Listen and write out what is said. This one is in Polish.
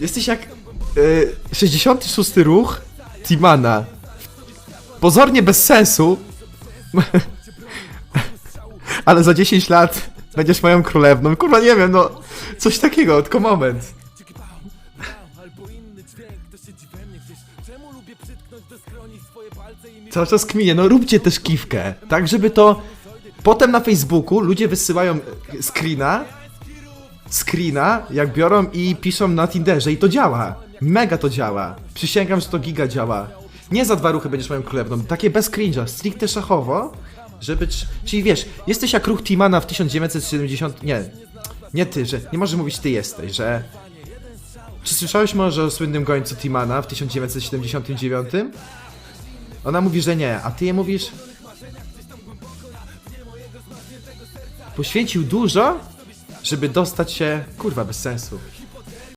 Jesteś jak y, 66 ruch Timana. Pozornie bez sensu. Ale za 10 lat będziesz moją królewną. Kurwa, nie wiem, no. Coś takiego, tylko moment. Cały czas kminie, no róbcie też kiwkę, tak żeby to potem na Facebooku ludzie wysyłają e, screena, screena, jak biorą i piszą na Tinderze i to działa. Mega to działa. Przysięgam, że to giga działa. Nie za dwa ruchy będziesz moją królewną, takie bez cringe'a, stricte szachowo, żeby... Czyli wiesz, jesteś jak ruch Timana w 1970... Nie, nie ty, że... Nie możesz mówić ty jesteś, że... Czy słyszałeś może o słynnym gońcu Timana w 1979? Ona mówi, że nie, a ty jej mówisz... Poświęcił dużo, żeby dostać się... Kurwa, bez sensu.